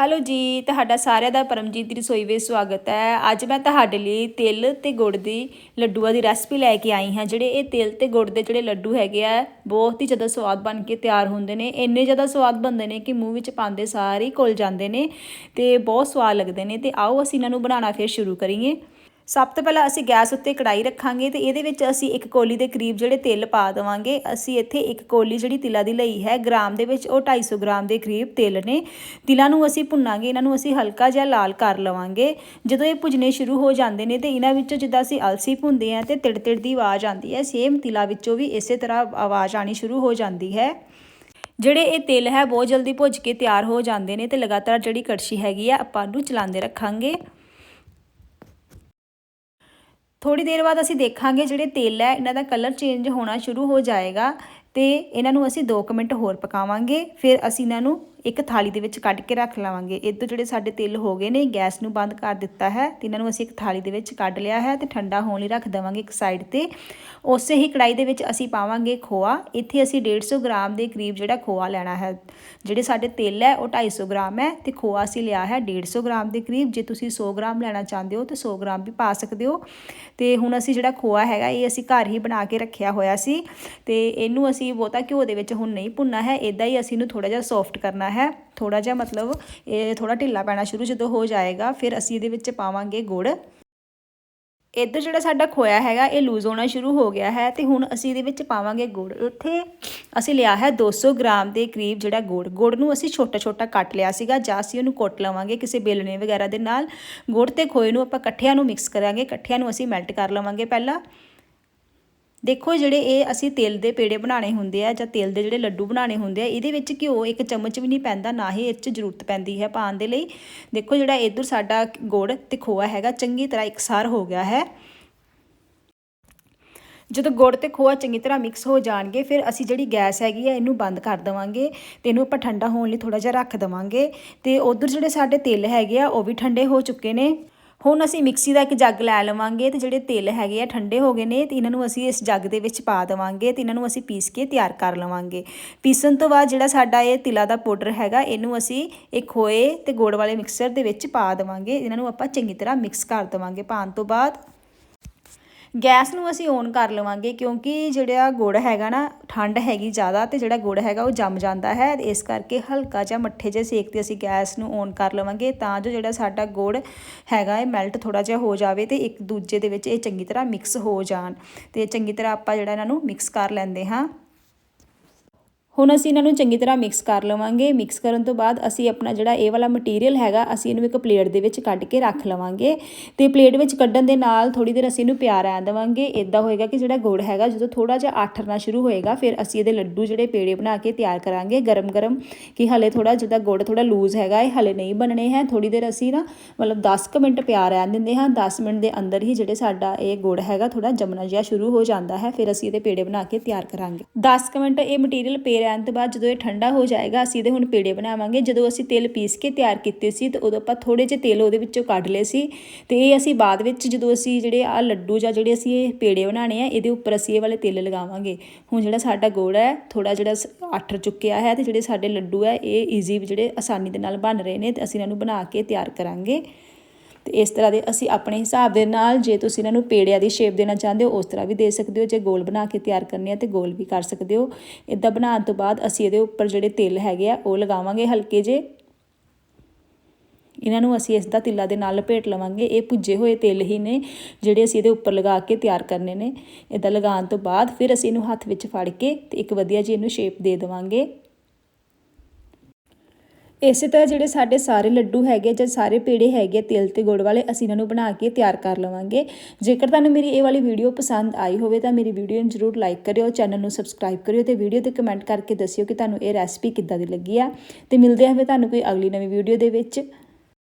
Hello ਜੀ, ਤੁਹਾਡਾ ਸਾਰਿਆਂ ਦਾ ਪਰਮਜੀਤ ਦੀ ਰਸੋਈ ਵਿੱਚ ਸਵਾਗਤ ਹੈ। ਅੱਜ ਮੈਂ ਤੁਹਾਡੇ ਲਈ ਤਿਲ ਤੇ ਗੁੜ ਦੀ ਲੱਡੂਆਂ ਦੀ ਰੈਸਪੀ ਲੈ ਕੇ ਆਈ ਹਾਂ। ਜਿਹੜੇ ਇਹ ਤਿਲ ਤੇ ਗੁੜ ਦੇ ਜਿਹੜੇ ਲੱਡੂ ਹੈਗੇ ਆ, ਬਹੁਤ ਹੀ ਜ਼ਿਆਦਾ ਸਵਾਦ ਬਣ ਕੇ ਤਿਆਰ ਹੁੰਦੇ ਨੇ। ਇੰਨੇ ਜ਼ਿਆਦਾ ਸਵਾਦ ਬਣਦੇ ਨੇ ਕਿ ਮੂੰਹ ਵਿੱਚ ਪਾਉਂਦੇ ਸਾਰ ਹੀ ਘੁਲ ਜਾਂਦੇ ਨੇ ਤੇ ਬਹੁਤ ਸਵਾਦ ਲੱਗਦੇ ਨੇ। ਤੇ ਆਓ ਅਸੀਂ ਇਹਨਾਂ ਨੂੰ ਬਣਾਉਣਾ ਫਿਰ ਸ਼ੁਰੂ ਕਰੀਏ। ਸਭ ਤੋਂ ਪਹਿਲਾਂ ਅਸੀਂ ਗੈਸ ਉੱਤੇ ਕੜਾਈ ਰੱਖਾਂਗੇ ਤੇ ਇਹਦੇ ਵਿੱਚ ਅਸੀਂ ਇੱਕ ਕੋਲੀ ਦੇ ਕਰੀਬ ਜਿਹੜੇ ਤਿਲ ਪਾ ਦੇਵਾਂਗੇ। ਅਸੀਂ ਇੱਥੇ ਇੱਕ ਕੋਲੀ ਜਿਹੜੀ ਤਿਲਾਂ ਦੀ ਲਈ ਹੈ, ਗ੍ਰਾਮ ਦੇ ਵਿੱਚ ਉਹ 250 ਗ੍ਰਾਮ ਦੇ ਕਰੀਬ ਤਿਲ ਨੇ। ਤਿਲਾਂ ਨੂੰ ਅਸੀਂ ਭੁੰਨਾਂਗੇ, ਇਹਨਾਂ ਨੂੰ ਅਸੀਂ ਹਲਕਾ ਜਿਹਾ ਲਾਲ ਕਰ ਲਵਾਂਗੇ। ਜਦੋਂ ਇਹ ਭੁਜਨੇ ਸ਼ੁਰੂ ਹੋ ਜਾਂਦੇ ਨੇ ਤੇ ਇਹਨਾਂ ਵਿੱਚੋਂ ਜਿੱਦਾਂ ਅਸੀਂ ਅਲਸੀ ਭੁੰਦੇ ਆ ਤੇ ਤਿੜ ਤਿੜ ਦੀ ਆਵਾਜ਼ ਆਉਂਦੀ ਹੈ, ਸੇਮ ਤਿਲਾਂ ਵਿੱਚੋਂ ਵੀ ਇਸੇ ਤਰ੍ਹਾਂ ਆਵਾਜ਼ ਆਣੀ ਸ਼ੁਰੂ ਹੋ ਜਾਂਦੀ ਹੈ। ਜਿਹੜੇ ਇਹ ਤਿਲ ਹੈ, ਬਹੁਤ ਜਲਦੀ ਭੁੱਜ ਕੇ ਤਿਆਰ ਹੋ ਜਾਂਦੇ ਨੇ ਤੇ ਲਗਾਤਾਰ ਜਿਹੜੀ ਕੜਛੀ ਹੈਗੀ ਆ, ਆਪਾਂ ਨੂੰ ਚਲਾਉਂਦੇ ਰੱਖਾਂਗੇ। ਥੋੜੀ ਦੇਰ ਬਾਅਦ ਅਸੀਂ ਦੇਖਾਂਗੇ ਜਿਹੜੇ ਤੇਲ ਹੈ, ਇਹਨਾਂ ਦਾ ਕਲਰ ਚੇਂਜ ਹੋਣਾ ਸ਼ੁਰੂ ਹੋ ਜਾਏਗਾ ਤੇ ਇਹਨਾਂ ਨੂੰ ਅਸੀਂ 2 ਮਿੰਟ ਹੋਰ ਪਕਾਵਾਂਗੇ, ਫਿਰ ਅਸੀਂ ਇਹਨਾਂ ਨੂੰ ਇੱਕ ਥਾਲੀ ਦੇ ਵਿੱਚ ਕੱਢ ਕੇ ਰੱਖ ਲਵਾਂਗੇ। ਇਹ ਤੋਂ ਜਿਹੜੇ ਸਾਡੇ ਤਿਲ ਹੋ ਗਏ ਨੇ, ਗੈਸ ਨੂੰ ਬੰਦ ਕਰ ਦਿੱਤਾ ਹੈ ਤੇ ਇਹਨਾਂ ਨੂੰ ਅਸੀਂ ਇੱਕ ਥਾਲੀ ਦੇ ਵਿੱਚ ਕੱਢ ਲਿਆ ਹੈ ਤੇ ਠੰਡਾ ਹੋਣ ਲਈ ਰੱਖ ਦੇਵਾਂਗੇ ਇੱਕ ਸਾਈਡ ਤੇ। ਉਸੇ ਹੀ ਕੜਾਈ ਦੇ ਵਿੱਚ ਅਸੀਂ ਪਾਵਾਂਗੇ ਖੋਆ। ਇੱਥੇ ਅਸੀਂ 150 ਗ੍ਰਾਮ ਦੇ ਕਰੀਬ ਜਿਹੜਾ ਖੋਆ ਲੈਣਾ ਹੈ, ਜਿਹੜੇ ਸਾਡੇ ਤਿਲ ਹੈ ਉਹ 250 ਗ੍ਰਾਮ ਹੈ ਤੇ ਖੋਆ ਅਸੀਂ ਲਿਆ ਹੈ 150 ਗ੍ਰਾਮ ਦੇ ਕਰੀਬ। ਜੇ ਤੁਸੀਂ 100 ਗ੍ਰਾਮ ਲੈਣਾ ਚਾਹੁੰਦੇ ਹੋ ਤੇ 100 ਗ੍ਰਾਮ ਵੀ ਪਾ ਸਕਦੇ ਹੋ। ਤੇ ਹੁਣ ਅਸੀਂ ਜਿਹੜਾ ਖੋਆ ਹੈਗਾ, ਇਹ ਅਸੀਂ ਘਰ ਹੀ ਬਣਾ ਕੇ ਰੱਖਿਆ ਹੋਇਆ ਸੀ ਤੇ ਇਹਨੂੰ ਅਸੀਂ ਬਹੁਤਾ ਘਿਓ ਦੇ ਵਿੱਚ ਹੁਣ ਨਹੀਂ ਭੁੰਨਣਾ ਹੈ ਇਦਾਂ ਹੀ ਅਸੀਂ ਇਹਨੂੰ ਥੋੜਾ ਜਿਹਾ ਸੌਫਟ ਕਰਨਾ ਹੈ। ਥੋੜਾ ਜਿਹਾ ਮਤਲਬ ਇਹ ਥੋੜਾ ਢਿੱਲਾ ਪੈਣਾ ਸ਼ੁਰੂ ਜਦੋਂ ਹੋ ਜਾਏਗਾ, ਫਿਰ ਅਸੀਂ ਇਹਦੇ ਵਿੱਚ ਪਾਵਾਂਗੇ ਗੁੜ। ਇੱਧਰ ਜਿਹੜਾ ਸਾਡਾ ਖੋਇਆ ਹੈਗਾ, ਇਹ ਲੂਜ਼ ਹੋਣਾ ਸ਼ੁਰੂ ਹੋ ਗਿਆ ਹੈ ਤੇ ਹੁਣ ਅਸੀਂ ਇਹਦੇ ਵਿੱਚ ਪਾਵਾਂਗੇ ਗੁੜ। ਇੱਥੇ ਅਸੀਂ ਲਿਆ ਹੈ 200 ਗ੍ਰਾਮ ਦੇ ਕਰੀਬ ਜਿਹੜਾ ਗੁੜ। ਗੁੜ ਨੂੰ ਅਸੀਂ ਛੋਟਾ ਛੋਟਾ ਕੱਟ ਲਿਆ ਸੀਗਾ, ਜਾਂ ਅਸੀਂ ਉਹਨੂੰ ਕੁੱਟ ਲਵਾਂਗੇ ਕਿਸੇ ਬੇਲਣੇ ਵਗੈਰਾ ਦੇ ਨਾਲ। ਗੁੜ ਤੇ ਖੋਏ ਨੂੰ ਆਪਾਂ ਇਕੱਠਿਆਂ ਨੂੰ ਮਿਕਸ ਕਰਾਂਗੇ, ਇਕੱਠਿਆਂ ਨੂੰ ਅਸੀਂ ਮੈਲਟ ਕਰ ਲਵਾਂਗੇ ਪਹਿਲਾਂ। ਦੇਖੋ ਜਿਹੜੇ ਇਹ ਅਸੀਂ ਤਿਲ ਦੇ ਪੇੜੇ ਬਣਾਉਣੇ ਹੁੰਦੇ ਆ ਜਾਂ ਤਿਲ ਦੇ ਜਿਹੜੇ ਲੱਡੂ ਬਣਾਉਣੇ ਹੁੰਦੇ ਆ, ਇਹਦੇ ਵਿੱਚ ਘਿਓ ਇੱਕ ਚਮਚ ਵੀ ਨਹੀਂ ਪੈਂਦਾ, ਨਾ ਹੀ ਇਹ 'ਚ ਜ਼ਰੂਰਤ ਪੈਂਦੀ ਹੈ ਪਾਉਣ ਦੇ ਲਈ। ਦੇਖੋ ਜਿਹੜਾ ਇਧਰ ਸਾਡਾ ਗੁੜ ਤੇ ਖੋਆ ਹੈਗਾ, ਚੰਗੀ ਤਰ੍ਹਾਂ ਇਕਸਾਰ ਹੋ ਗਿਆ ਹੈ। ਜਦੋਂ ਗੁੜ ਤੇ ਖੋਆ ਚੰਗੀ ਤਰ੍ਹਾਂ ਮਿਕਸ ਹੋ ਜਾਣਗੇ, ਫਿਰ ਅਸੀਂ ਜਿਹੜੀ ਗੈਸ ਹੈਗੀ ਆ, ਇਹਨੂੰ ਬੰਦ ਕਰ ਦੇਵਾਂਗੇ ਤੇ ਇਹਨੂੰ ਆਪਾਂ ਠੰਡਾ ਹੋਣ ਲਈ ਥੋੜਾ ਜਿਹਾ ਰੱਖ ਦੇਵਾਂਗੇ ਤੇ ਉਧਰ ਜਿਹੜੇ ਸਾਡੇ ਤਿਲ ਹੈਗੇ ਆ, ਉਹ ਵੀ ਠੰਡੇ ਹੋ ਚੁੱਕੇ ਨੇ। ਹੁਣ ਅਸੀਂ ਮਿਕਸੀ ਦਾ ਇੱਕ ਜੱਗ ਲੈ ਲਵਾਂਗੇ ਤੇ ਜਿਹੜੇ ਤਿਲ ਹੈਗੇ ਆ ਠੰਡੇ ਹੋ ਗਏ ਨੇ ਤੇ ਇਹਨਾਂ ਨੂੰ ਅਸੀਂ ਇਸ ਜੱਗ ਦੇ ਵਿੱਚ ਪਾ ਦੇਵਾਂਗੇ ਤੇ ਇਹਨਾਂ ਨੂੰ ਅਸੀਂ ਪੀਸ ਕੇ ਤਿਆਰ ਕਰ ਲਵਾਂਗੇ। ਪੀਸਣ ਤੋਂ ਬਾਅਦ ਜਿਹੜਾ ਸਾਡਾ ਇਹ ਤਿਲਾਂ ਦਾ ਪਾਊਡਰ ਹੈਗਾ, ਇਹਨੂੰ ਅਸੀਂ ਇਹ ਖੋਏ ਤੇ ਗੁੜ ਵਾਲੇ ਮਿਕਸਰ ਦੇ ਵਿੱਚ ਪਾ ਦੇਵਾਂਗੇ। ਇਹਨਾਂ ਨੂੰ ਆਪਾਂ ਚੰਗੀ ਤਰ੍ਹਾਂ ਮਿਕਸ ਕਰ ਦੇਵਾਂਗੇ ਪਾਣ ਤੋਂ ਬਾਅਦ। ਗੈਸ ਨੂੰ ਅਸੀਂ ਔਨ ਕਰ ਲਵਾਂਗੇ ਕਿਉਂਕਿ ਜਿਹੜਾ ਗੁੜ ਹੈਗਾ ਨਾ, ਠੰਡ ਹੈਗੀ ਜ਼ਿਆਦਾ ਤੇ ਜਿਹੜਾ ਗੁੜ ਹੈਗਾ ਉਹ ਜੰਮ ਜਾਂਦਾ ਹੈ। ਇਸ ਕਰਕੇ ਹਲਕਾ ਜਿਹਾ ਮੱਠੇ ਜਿਹੇ ਸੇਕ ਤੇ ਅਸੀਂ ਗੈਸ ਨੂੰ ਔਨ ਕਰ ਲਵਾਂਗੇ ਤਾਂ ਜੋ ਜਿਹੜਾ ਸਾਡਾ ਗੁੜ ਹੈਗਾ ਇਹ ਮੈਲਟ ਥੋੜਾ ਜਿਹਾ ਹੋ ਜਾਵੇ ਤੇ ਇੱਕ ਦੂਜੇ ਦੇ ਵਿੱਚ ਇਹ ਚੰਗੀ ਤਰ੍ਹਾਂ ਮਿਕਸ ਹੋ ਜਾਣ। ਤੇ ਚੰਗੀ ਤਰ੍ਹਾਂ ਆਪਾਂ ਜਿਹੜਾ ਇਹਨਾਂ ਨੂੰ ਮਿਕਸ ਕਰ ਲੈਂਦੇ ਹਾਂ। ਹੁਣ ਅਸੀਂ ਇਹਨਾਂ ਨੂੰ ਚੰਗੀ ਤਰ੍ਹਾਂ ਮਿਕਸ ਕਰ ਲਵਾਂਗੇ। ਮਿਕਸ ਕਰਨ ਤੋਂ ਬਾਅਦ ਅਸੀਂ ਆਪਣਾ ਜਿਹੜਾ ਇਹ ਵਾਲਾ ਮਟੀਰੀਅਲ ਹੈਗਾ, ਅਸੀਂ ਇਹਨੂੰ ਇੱਕ ਪਲੇਟ ਦੇ ਵਿੱਚ ਕੱਢ ਕੇ ਰੱਖ ਲਵਾਂਗੇ। ਤੇ ਪਲੇਟ ਵਿੱਚ ਕੱਢਣ ਦੇ ਨਾਲ ਥੋੜੀ ਦੇਰ ਅਸੀਂ ਇਹਨੂੰ ਪਿਆਰ ਰਹਿਣ ਦੇਵਾਂਗੇ। ਇਦਾਂ ਹੋਏਗਾ ਕਿ ਜਿਹੜਾ ਗੁੜ ਹੈਗਾ, ਜਦੋਂ ਥੋੜਾ ਜਿਹਾ ਆਠਰਨਾ ਸ਼ੁਰੂ ਹੋਏਗਾ, ਫਿਰ ਅਸੀਂ ਇਹਦੇ ਲੱਡੂ ਜਿਹੜੇ ਪੇੜੇ ਬਣਾ ਕੇ ਤਿਆਰ ਕਰਾਂਗੇ। ਗਰਮ ਗਰਮ ਕਿ ਹਲੇ ਥੋੜਾ ਜਿਹਾ ਗੁੜ ਥੋੜਾ ਲੂਜ਼ ਹੈਗਾ, ਇਹ ਹਲੇ ਨਹੀਂ ਬਣਨੇ ਹੈ। ਥੋੜੀ ਦੇਰ ਅਸੀਂ ਨਾ ਮਤਲਬ 10 ਕੁ ਮਿੰਟ ਪਿਆਰ ਰਹਿਣ ਦਿੰਦੇ ਹਾਂ। 10 ਮਿੰਟ ਦੇ ਅੰਦਰ ਹੀ ਜਿਹੜੇ ਸਾਡਾ ਇਹ ਗੁੜ ਹੈਗਾ ਥੋੜਾ ਜਮਣਾ ਜਿਹਾ ਸ਼ੁਰੂ ਹੋ ਜਾਂਦਾ ਹੈ। ਫਿਰ ਅਸੀਂ ਇਹਦੇ ਪੇੜੇ ਬਣਾ ਕੇ ਤਿਆਰ ਕਰਾਂਗੇ। 10 ਕੁ ਮਿੰਟ ਇਹ ਮਟੀਰੀਅਲ ਪੇ ਰਹਿਣ ਤੋਂ ਬਾਅਦ ਜਦੋਂ ਇਹ ਠੰਡਾ ਹੋ ਜਾਏਗਾ, ਅਸੀਂ ਇਹਦੇ ਹੁਣ ਪੇੜੇ ਬਣਾਵਾਂਗੇ। ਜਦੋਂ ਅਸੀਂ ਤਿਲ ਪੀਸ ਕੇ ਤਿਆਰ ਕੀਤੇ ਸੀ, ਤੇ ਉਦੋਂ ਆਪਾਂ ਥੋੜੇ ਜਿਹੇ ਤੇਲ ਉਹਦੇ ਵਿੱਚੋਂ ਕੱਢ ਲਏ ਸੀ। ਤੇ ਇਹ ਅਸੀਂ ਬਾਅਦ ਵਿੱਚ ਜਦੋਂ ਅਸੀਂ ਜਿਹੜੇ ਆ ਲੱਡੂ ਜਾਂ ਜਿਹੜੇ ਅਸੀਂ ਇਹ ਪੇੜੇ ਬਣਾਣੇ ਆ, ਇਹਦੇ ਉੱਪਰ ਅਸੀਂ ਇਹ ਵਾਲੇ ਤਿਲ ਲਗਾਵਾਂਗੇ। ਹੁਣ ਜਿਹੜਾ ਸਾਡਾ ਗੋੜ ਹੈ ਥੋੜਾ ਜਿਹੜਾ ਆਠਰ ਚੁੱਕਿਆ ਹੈ, ਤੇ ਜਿਹੜੇ ਸਾਡੇ ਲੱਡੂ ਹੈ, ਇਹ ਈਜ਼ੀ ਜਿਹੜੇ ਆਸਾਨੀ ਦੇ ਨਾਲ ਬਣ ਰਹੇ ਨੇ, ਤੇ ਅਸੀਂ ਇਹਨਾਂ ਨੂੰ ਬਣਾ ਕੇ ਤਿਆਰ ਕਰਾਂਗੇ। ਤੇ ਇਸ ਤਰ੍ਹਾਂ ਦੇ ਅਸੀਂ ਆਪਣੇ ਹਿਸਾਬ ਦੇ ਨਾਲ ਜੇ ਤੁਸੀਂ ਇਹਨਾਂ ਨੂੰ ਪੇੜਿਆਂ ਦੀ ਸ਼ੇਪ ਦੇਣਾ ਚਾਹੁੰਦੇ ਹੋ, ਉਸ ਤਰ੍ਹਾਂ ਵੀ ਦੇ ਸਕਦੇ ਹੋ। ਜੇ ਗੋਲ ਬਣਾ ਕੇ ਤਿਆਰ ਕਰਨੇ ਆ ਤੇ ਗੋਲ ਵੀ ਕਰ ਸਕਦੇ ਹੋ। ਇਦਾਂ ਬਣਾਉਣ ਤੋਂ ਬਾਅਦ ਅਸੀਂ ਇਹਦੇ ਉੱਪਰ ਜਿਹੜੇ ਤਿਲ ਹੈਗੇ ਆ, ਉਹ ਲਗਾਵਾਂਗੇ ਹਲਕੇ ਜੇ ਇਹਨਾਂ ਨੂੰ ਅਸੀਂ ਇਸ ਦਾ ਤਿੱਲਾ ਦੇ ਨਾਲ ਲਪੇਟ ਲਵਾਂਗੇ। ਇਹ ਭੁੱਜੇ ਹੋਏ ਤਿਲ ਹੀ ਨੇ, ਜਿਹੜੇ ਅਸੀਂ ਇਹਦੇ ਉੱਪਰ ਲਗਾ ਕੇ ਤਿਆਰ ਕਰਨੇ ਨੇ। ਇਦਾਂ ਲਗਾਉਣ ਤੋਂ ਬਾਅਦ ਫਿਰ ਅਸੀਂ ਇਹਨੂੰ ਹੱਥ ਵਿੱਚ ਫੜ ਕੇ ਤੇ ਇੱਕ ਵਧੀਆ ਜੀ ਇਹਨੂੰ ਸ਼ੇਪ ਦੇ ਦੇਵਾਂਗੇ। ਇਸੇ ਤਰ੍ਹਾਂ ਜਿਹੜੇ ਸਾਡੇ ਸਾਰੇ ਲੱਡੂ ਹੈਗੇ ਜਾਂ ਸਾਰੇ ਪੇੜੇ ਹੈਗੇ ਤਿਲ ਤੇ ਗੁੜ ਵਾਲੇ, ਅਸੀਂ ਇਹਨਾਂ ਨੂੰ ਬਣਾ ਕੇ ਤਿਆਰ ਕਰ ਲਵਾਂਗੇ। ਜੇਕਰ ਤੁਹਾਨੂੰ ਮੇਰੀ ਇਹ ਵਾਲੀ ਵੀਡੀਓ ਪਸੰਦ ਆਈ ਹੋਵੇ ਤਾਂ ਮੇਰੀ ਵੀਡੀਓ ਨੂੰ ਜਰੂਰ ਲਾਈਕ ਕਰਿਓ, ਚੈਨਲ ਨੂੰ ਸਬਸਕ੍ਰਾਈਬ ਕਰਿਓ ਤੇ ਵੀਡੀਓ ਤੇ ਕਮੈਂਟ ਕਰਕੇ ਦੱਸਿਓ ਕਿ ਤੁਹਾਨੂੰ ਇਹ ਰੈਸਪੀ ਕਿੱਦਾਂ ਦੀ ਲੱਗੀ ਆ। ਤੇ ਮਿਲਦੇ ਹਾਂ ਫਿਰ ਤੁਹਾਨੂੰ ਕੋਈ ਅਗਲੀ ਨਵੀਂ ਵੀਡੀਓ ਦੇ ਵਿੱਚ।